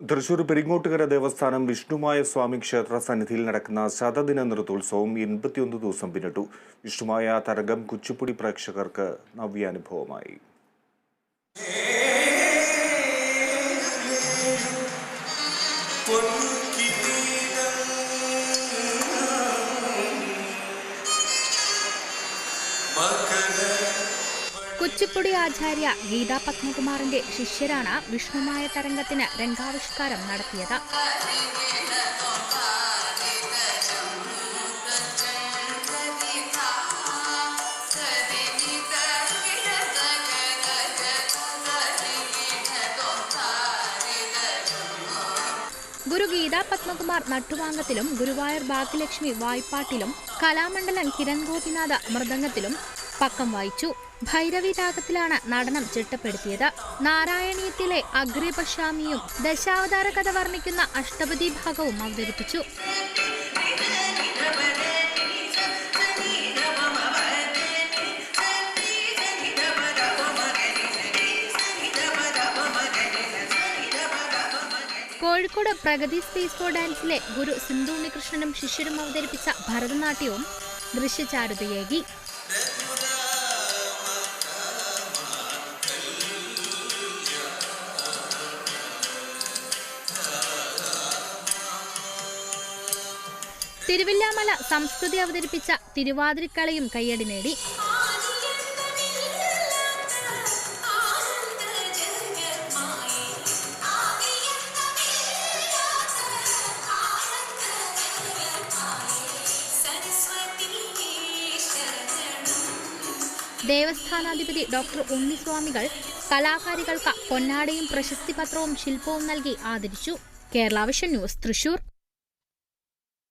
തൃശൂർ പെരിങ്ങോട്ടുകര ദേവസ്ഥാനം വിഷ്ണുമായ സ്വാമി ക്ഷേത്ര സന്നിധിയിൽ നടക്കുന്ന ശതദിന നൃത്തോത്സവം എൺപത്തിയൊന്ന് ദിവസം പിന്നിട്ടു. വിഷ്ണുമായ തരംഗം കുച്ചിപ്പുടി പ്രേക്ഷകർക്ക് നവ്യാനുഭവമായി. കുച്ചിപ്പുടി ആചാര്യ ഗീതാ പത്മകുമാറിന്റെ ശിഷ്യരാണ് വിഷ്ണുമായ തരംഗത്തിന് രംഗാവിഷ്കാരം നടത്തിയത്. ഗുരു ഗീതാ പത്മകുമാർ നട്ടുവാങ്കത്തിലും ഗുരുവായൂർ ഭാഗ്യലക്ഷ്മി വായ്പാട്ടിലും കലാമണ്ഡലം കിരൺ ഗോപിനാഥ മൃദംഗത്തിലും പക്കം വായിച്ചു ഭൈരവി രാഗത്തിലാണ് നടനം ചിട്ടപ്പെടുത്തിയത്. നാരായണീയത്തിലെ അഗ്രിപശാമിയും ദശാവതാര കഥ വർണിക്കുന്ന അഷ്ടപതി ഭാഗവും അവതരിപ്പിച്ചു. കോഴിക്കോട് പ്രഗതി സ്പേസ് ഫോർ ഡാൻസിലെ ഗുരു സിന്ധു ഉണ്ണികൃഷ്ണനും ശിഷ്യരും അവതരിപ്പിച്ച ഭരതനാട്യവും ദൃശ്യചാരുതയേകി. തിരുവില്ലാമല സംസ്കൃതി അവതരിപ്പിച്ച തിരുവാതിരക്കളയും കയ്യടി നേടി. ദേവസ്ഥാനാധിപതി ഡോക്ടർ ഉണ്ണിസ്വാമികൾ കലാകാരികൾക്ക് പൊന്നാടയും പ്രശസ്തി പത്രവും ശില്പവും നൽകി ആദരിച്ചു. Kerala vision news Thrissur.